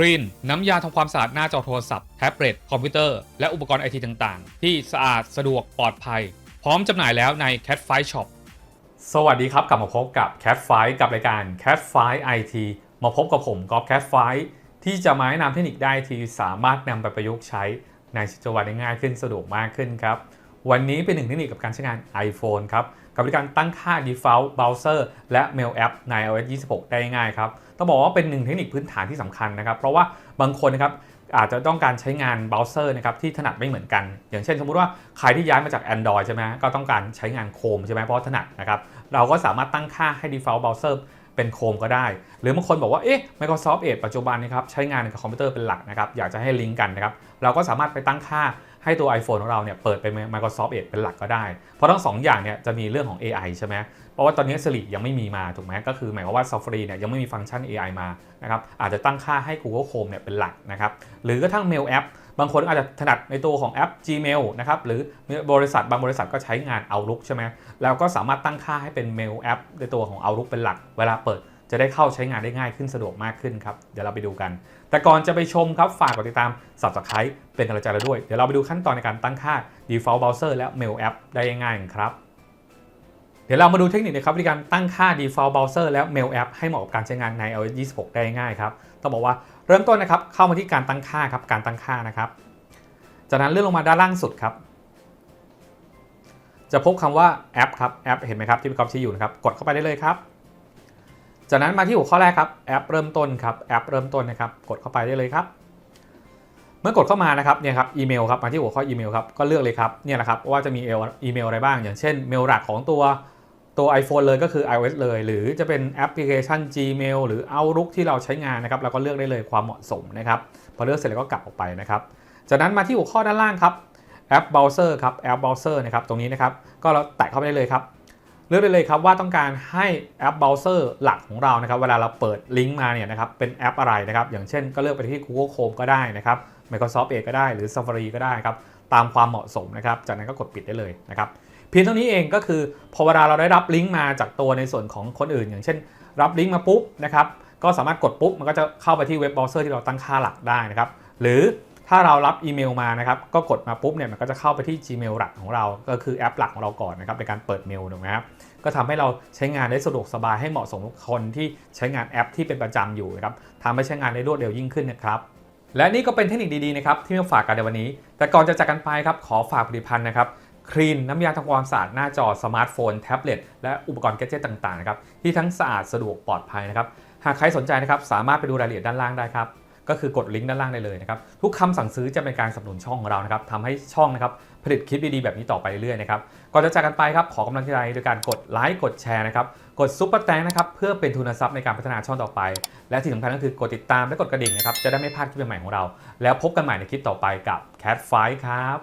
ครีนน้ำยาทำความสะอาดหน้าจอโทรศัพท์แท็บเล็ตคอมพิวเตอร์ และอุปกรณ์ไอทีต่างๆ ที่สะอาดสะดวกปลอดภัย พร้อมจำหน่ายแล้วใน Cat f i Shop สวัสดีครับ กลับมาพบกับ Cat f i กับรายการ Cat f i IT มาพบกับผมกอล์ฟ Cat f i ที่จะมาแนะนำเทคนิคได้ที่สามารถนำไปประยุกต์ใช้ในชีวิตประจำวันได้ง่ายขึ้นสะดวกมากขึ้นครับ วันนี้เป็นหนึ่งเทคนิคกับการใช้งาน iPhone ครับ กับบริการตั้งค่า default browser และ mail app ใน iOS 26 ได้ง่ายครับ ต้องบอกว่าเป็นหนึ่งเทคนิคพื้นฐานที่สำคัญนะครับ เพราะว่าบางคนนะครับอาจจะต้องการใช้งานเบราว์เซอร์นะครับที่ถนัดไม่เหมือนกัน อย่างเช่น สมมุติว่าใครที่ย้ายมาจาก Android ใช่ไหมก็ต้องการใช้งานโคมใช่ไหมเพราะถนัดนะครับเราก็สามารถตั้งค่าให้ default browser เป็นโคมก็ได้ หรือบางคนบอกว่าเอ๊ะ Microsoft Edge ปัจจุบันนะครับใช้งานกับคอมพิวเตอร์เป็นหลักนะครับอยากจะให้ลิงก์กันนะครับเราก็สามารถไปตั้งค่าให้ตัว iPhone ของเราเนี่ยเปิดเป็น Microsoft Edge เป็นหลักก็ได้ เพราะทั้งสองอย่างเนี่ยจะมีเรื่องของ AI ใช่ไหมเพราะว่าตอนนี้ Siri ยังไม่มีมาถูกไหมก็คือหมายความว่า Safari เนี่ยยังไม่มีฟังก์ชัน AI มานะครับอาจจะตั้งค่าให้ Google Chrome เนี่ยเป็นหลักนะครับหรือกระทั่ง Mail App บางคนอาจจะถนัดในตัวของแอป Gmail นะครับหรือบริษัทบางบริษัทก็ใช้งาน Outlook ใช่ไหมแล้วก็สามารถตั้งค่าให้เป็น Mail App ในตัวของ Outlook เป็นหลัก เวลาเปิดจะได้เข้าใช้งานได้ง่ายขึ้นสะดวกมากขึ้นครับ เดี๋ยวเราไปดูกัน แต่ก่อนจะไปชมครับฝากกดติดตาม Subscribe เป็นกำลังใจเราด้วย เดี๋ยวเราไปดูขั้นตอนในการตั้งค่า Default Browser และ Mail App ได้ง่ายๆครับ เดี๋ยวเรามาดูเทคนิคนะครับในการตั้งค่า Default Browser และ Mail App ให้เหมาะกับการใช้งานใน iOS 26 ได้ง่ายครับ ต้องบอกว่า เริ่มต้นนะครับเข้ามาที่การตั้งค่าครับการตั้งค่านะครับ จากนั้นเลื่อนลงมาด้านล่างสุดครับ จะพบคำว่าแอปครับแอปเห็นไหมครับที่พี่กอฟชี้อยู่นะครับกดเข้าไปได้เลยครับ จากนั้นมาที่หัวข้อแรกครับแอปเริ่มต้นครับแอปเริ่มต้นนะครับกดเข้าไปได้เลยครับ เมื่อกดเข้ามานะครับเนี่ยครับอีเมลครับมาที่หัวข้ออีเมลครับก็เลือกเลยครับเนี่ยนะครับว่าจะมีอีเมลอะไรบ้าง อย่างเช่นเมลหลักของตัว ตัว iPhone เลยก็คือ iOS เลย หรือจะเป็นแอปพลิเคชัน Gmail หรือ Outlook ที่เราใช้งานนะครับเราก็เลือกได้เลยความเหมาะสมนะครับพอเลือกเสร็จแล้วก็กลับออกไปนะครับจากนั้นมาที่หัวข้อด้านล่างครับแอปเบราว์เซอร์ครับแอปเบราว์เซอร์นะครับตรงนี้นะครับก็เราแตะเข้าไปได้เลยครับเลือกได้เลยครับว่าต้องการให้แอปเบราว์เซอร์หลักของเรานะครับเวลาเราเปิดลิงก์มาเนี่ยนะครับเป็นแอปอะไรนะครับอย่างเช่นก็เลือกไปที่ Google Chrome ก็ได้นะครับ Microsoft Edge ก็ได้หรือ Safari ก็ได้ครับตามความเหมาะสมนะครับจากนั้นก็กดปิดได้เลยนะครับ เพียงเท่านี้เองก็คือพอเวลาเราได้รับลิงก์มาจากตัวในส่วนของคนอื่น อย่างเช่น รับลิงก์มาปุ๊บนะครับก็สามารถกดปุ๊บมันก็จะเข้าไปที่เว็บเบราว์เซอร์ที่เราตั้งค่าหลักได้นะครับหรือถ้าเรารับอีเมลมานะครับก็กดมาปุ๊บเนี่ยมันก็จะเข้าไปที่ Gmail หลักของเรา ก็คือแอปหลักของเราก่อนนะครับในการเปิดเมลถูกไหมครับก็ทำให้เราใช้งานได้สะดวกสบายให้เหมาะสมกับคนที่ใช้งานแอปที่เป็นประจำอยู่นะครับทำให้ใช้งานได้รวดเร็วยิ่งขึ้นนะครับและนี่ก็เป็นเทคนิคดีๆนะครับที่มาฝากกันในวันนี้ แต่ก่อนจะจากกันไปครับขอฝากผลิตภัณฑ์นะครับ ครีนน้ำยาทำความสะอาดหน้าจอสมาร์ทโฟน แท็บเล็ตและอุปกรณ์แกดเจิตต่างๆนะครับที่ทั้งสะอาดสะดวกปลอดภัยนะครับหากใครสนใจนะครับสามารถไปดูรายละเอียดด้านล่างได้ครับก็คือกดลิงก์ด้านล่างได้เลยนะครับทุกคำสั่งซื้อจะเป็นการสนับสนุนช่องของเรานะครับทำให้ช่องนะครับผลิตคลิปดีๆแบบนี้ต่อไปเรื่อยๆนะครับก่อนจะจากกันไปครับขอกำลังใจโดยการกดไลค์กดแชร์นะครับกดซุปเปอร์แตงนะครับเพื่อเป็นทุนทรัพย์ในการพัฒนาช่องต่อไป และที่สำคัญก็คือกดติดตามและกดกระดิ่งนะครับจะได้ไม่พลาดคลิปใหม่ๆของเรา แล้วพบกันใหม่ในคลิปต่อไปกับ Cat f i ครับ